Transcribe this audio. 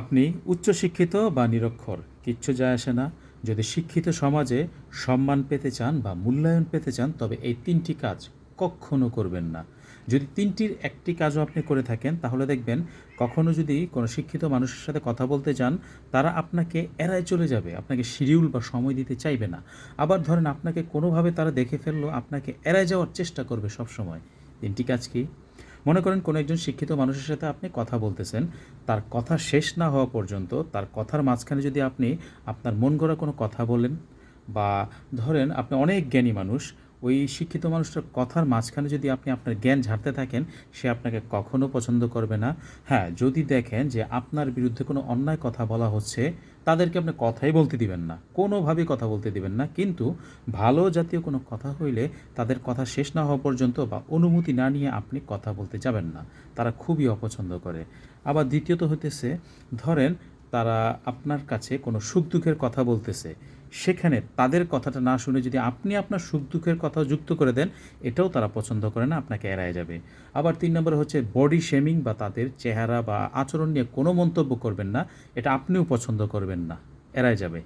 আপনি উচ্চশিক্ষিত বা নিরক্ষর, কিচ্ছু যায় আসে না। যদি শিক্ষিত সমাজে সম্মান পেতে চান বা মূল্যায়ন পেতে চান, তবে এই তিনটি কাজ কখনো করবেন না। যদি তিনটির একটি কাজও আপনি করে থাকেন, তাহলে দেখবেন কখনো যদি কোনো শিক্ষিত মানুষের সাথে কথা বলতে যান, তারা আপনাকে এড়ায় চলে যাবে, আপনাকে শিডিউল বা সময় দিতে চাইবে না। আবার ধরেন আপনাকে কোনোভাবে তারা দেখে ফেলল, আপনাকে এড়ায় যাওয়ার চেষ্টা করবে সবসময়। তিনটি কাজ কি? মনে করেন কোনো একজন শিক্ষিত মানুষের সাথে আপনি কথা বলতেছেন, তার কথা শেষ না হওয়া পর্যন্ত, তার কথার মাঝখানে যদি আপনি আপনার মন গড়া কোনো কথা বলেন বা ধরেন আপনি অনেক জ্ঞানী মানুষ ওই শিক্ষিত মানুষটার কথার মাঝখানে যদি আপনি আপনার জ্ঞান ঝাড়তে থাকেন, সে আপনাকে কখনো পছন্দ করবে না। হ্যাঁ যদি দেখেন যে আপনার বিরুদ্ধে কোনো অন্যায় কথা বলা হচ্ছে, তাদেরকে আপনি কথাই বলতে দিবেন না। কোনোভাবেই কথা বলতে দিবেন না। কিন্তু ভালো জাতীয় কোনো কথা হইলে তাদের কথা শেষ না হওয়া পর্যন্ত বা অনুমতি না নিয়ে আপনি কথা বলতে যাবেন না। তারা খুবই অপছন্দ করে। আবার দ্বিতীয়ত হতেছে ধরেন তারা আপনার কাছে কোনো সুখ দুঃখের কথা বলতেছে, সেখানে তাদের কথাটা না শুনে যদি আপনি আপনার সুখ দুঃখের কথা যুক্ত করে দেন, এটাও তারা পছন্দ করে না, আপনাকে এড়ায় যাবে। আবার তিন নম্বর হচ্ছে বডি শেমিং বা তাদের চেহারা বা আচরণ নিয়ে কোনো মন্তব্য করবেন না, এটা আপনিও পছন্দ করবেন না, এড়ায় যাবে।